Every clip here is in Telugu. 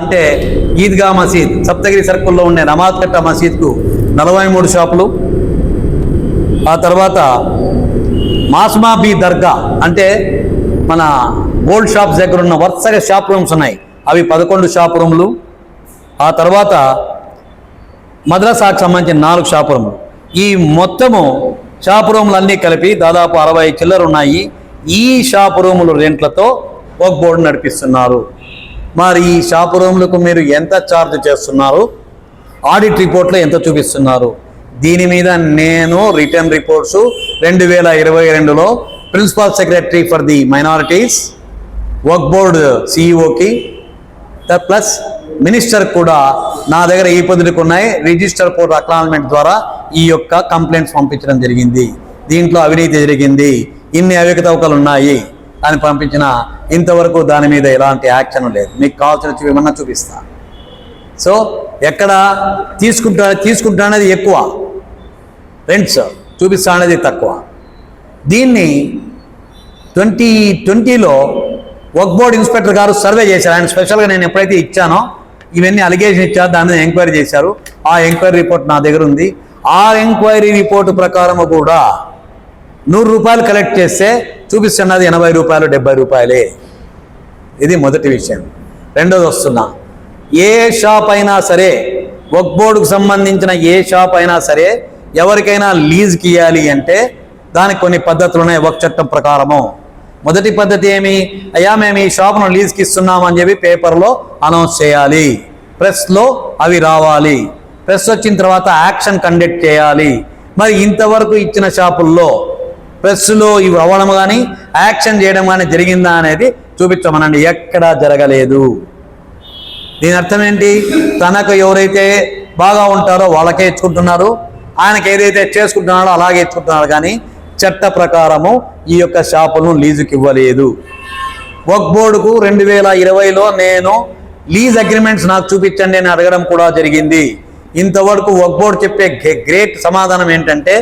అంటే ఈద్గా మసీద్ సప్తగిరి సర్కుల్లో ఉండే నమాజ్ కట్ట మసీద్కు నలభై మూడు షాపులు. ఆ తర్వాత మాస్మా బి దర్గా అంటే మన గోల్డ్ షాప్స్ దగ్గర ఉన్న వరుసగా షాప్ రూమ్స్ ఉన్నాయి. అవి పదకొండు షాప్ రూమ్లు. ఆ తర్వాత మద్రసాకు సంబంధించిన నాలుగు షాప్ రూమ్లు. ఈ మొత్తము షాప్ రూమ్లు అన్నీ కలిపి దాదాపు అరవై చిల్లర ఉన్నాయి ఈ షాప్ రూములు రెంట్లతో ఒక బోర్డు నడిపిస్తున్నారు. మరి ఈ షాప్ రూమ్లకు మీరు ఎంత ఛార్జ్ చేస్తున్నారు? ఆడిట్ రిపోర్ట్లో ఎంత చూపిస్తున్నారు? దీని మీద నేను రిటర్న్ రిపోర్ట్స్ రెండు వేల ఇరవై రెండులో principal secretary for the minorities work board సిఇఓకి ప్లస్ మినిస్టర్ కూడా నా దగ్గర ఈ పొందులకు ఉన్నాయి? రిజిస్టర్ ఫోర్ అక్నాలజ్మెంట్ ద్వారా ఈ యొక్క కంప్లైంట్స్ పంపించడం జరిగింది. దీంట్లో అవినీతి జరిగింది. ఇన్ని అవికతవకలు ఉన్నాయి. అని పంపించిన ఇంతవరకు దాని మీద ఎలాంటి యాక్షన్ లేదు. మీకు కావాల్సిన చూపమన్నా చూపిస్తా. సో ఎక్కడ తీసుకుంటా తీసుకుంటా అనేది ఎక్కువ. రెంట్స్ చూపిస్తా అనేది తక్కువ. దీన్ని ట్వంటీ ట్వంటీలో వర్క్ బోర్డ్ ఇన్స్పెక్టర్ గారు సర్వే చేశారు. ఆయన స్పెషల్గా నేను ఎప్పుడైతే ఇచ్చానో ఇవన్నీ అలిగేషన్ ఇచ్చారు దాని మీద ఎంక్వైరీ చేశారు. ఆ ఎంక్వైరీ రిపోర్ట్ నా దగ్గర ఉంది. ఆ ఎంక్వైరీ రిపోర్ట్ ప్రకారము కూడా నూరు రూపాయలు కలెక్ట్ చేస్తే చూపిస్తున్నది ఎనభై రూపాయలు డెబ్బై రూపాయలే. ఇది మొదటి విషయం. రెండోది వస్తున్నా. ఏ షాప్ అయినా సరే వర్క్ బోర్డుకు సంబంధించిన ఏ షాప్ అయినా సరే ఎవరికైనా లీజ్కి ఇవ్వాలి అంటే దానికి కొన్ని పద్ధతులు ఉన్నాయి. వర్క్ చట్టం ప్రకారము. మొదటి పద్ధతి ఏమి? అయ్యా మేము ఈ షాప్ను లీజ్కి ఇస్తున్నామని చెప్పి పేపర్లో అనౌన్స్ చేయాలి. ప్రెస్లో అవి రావాలి. ప్రెస్ వచ్చిన తర్వాత యాక్షన్ కండక్ట్ చేయాలి. మరి ఇంతవరకు ఇచ్చిన షాపుల్లో ప్రెస్లో ఇవి అవ్వడం కానీ యాక్షన్ చేయడం కానీ జరిగిందా అనేది చూపించమనండి. ఎక్కడా జరగలేదు. దీని అర్థం ఏంటి? తనకు ఎవరైతే బాగా ఉంటారో వాళ్ళకే ఇచ్చుకుంటున్నారు. ఆయనకి ఏదైతే చేసుకుంటున్నాడో అలాగే ఇచ్చుకుంటున్నాడు. కానీ చట్ట ప్రకారము ఈ యొక్క షాపును లీజుకి ఇవ్వలేదు. వర్క్ బోర్డుకు రెండు వేల ఇరవైలో నేను లీజ్ అగ్రిమెంట్స్ నాకు చూపించండి అని అడగడం కూడా జరిగింది. ఇంతవరకు వర్క్ బోర్డు చెప్పే గ్రేట్ సమాధానం ఏంటంటే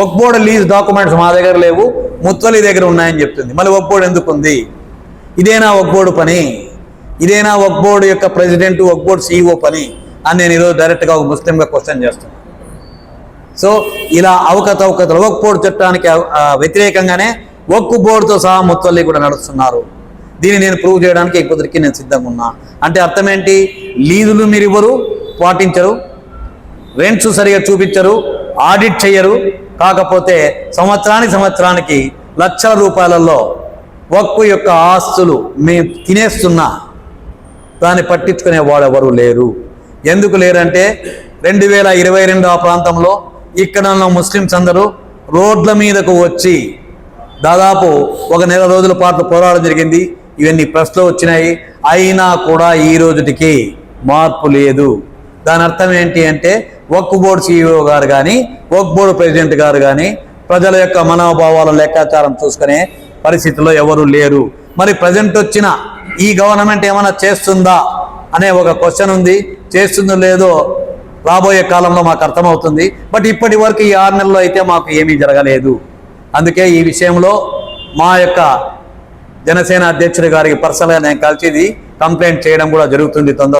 ఒక్బోర్డ్ లీజ్ డాక్యుమెంట్స్ మా దగ్గర లేవు ముత్వలి దగ్గర ఉన్నాయని చెప్తుంది. మళ్ళీ ఒక్బోర్డ్ ఎందుకు ఉంది? ఇదేనా వర్క్ పని? ఇదేనా వర్క్ యొక్క ప్రెసిడెంట్ ఒక్బోర్డ్ సీఈఓ పని? అని నేను ఈరోజు డైరెక్ట్గా ఒక ముస్లింగా క్వశ్చన్ చేస్తున్నాను సో ఇలా అవకతవకతలు ఒక్బోర్డ్ చట్టానికి వ్యతిరేకంగానే ఒక్కు బోర్డుతో సహా ముత్తల్లి కూడా నడుస్తున్నారు. దీన్ని నేను ప్రూవ్ చేయడానికి ఇప్పటికి నేను సిద్ధంగా ఉన్నా. అంటే అర్థం ఏంటి? లీజులు మీరు ఇవ్వరు పాటించరు రెంట్స్ సరిగా చూపించరు ఆడిట్ చేయరు కాకపోతే సంవత్సరానికి సంవత్సరానికి లక్షల రూపాయలలో వక్కు యొక్క ఆస్తులు మేము తినేస్తున్నా దాన్ని పట్టించుకునే ఎవరు లేరు. ఎందుకు లేరంటే రెండు వేల ఇరవై రెండు ఆ ప్రాంతంలో ఇక్కడ ఉన్న ముస్లిమ్స్ అందరూ రోడ్ల మీదకు వచ్చి దాదాపు ఒక నెల రోజుల పాటు పోరాటం జరిగింది. ఇవన్నీ ప్రశ్నలు వచ్చినాయి. అయినా కూడా ఈ రోజుటికి మార్పు లేదు. దాని అర్థం ఏంటి అంటే ఒక్ బోర్డు సిఇఓ గారు కానీ ఒక్ బోర్డు ప్రెసిడెంట్ గారు కానీ ప్రజల యొక్క మనోభావాల లెక్కాచారం చూసుకునే పరిస్థితిలో ఎవరు లేరు. మరి ప్రజెంట్ వచ్చిన ఈ గవర్నమెంట్ ఏమైనా చేస్తుందా అనే ఒక క్వశ్చన్ ఉంది. చేస్తుందో లేదో రాబోయే కాలంలో మాకు అర్థమవుతుంది. బట్ ఇప్పటి వరకు ఈ ఆరు నెలల్లో అయితే మాకు ఏమీ జరగలేదు. అందుకే ఈ విషయంలో మా యొక్క జనసేన అధ్యక్షుడి గారికి పర్సనల్గా నేను కలిసి కంప్లైంట్ చేయడం కూడా జరుగుతుంది తొందర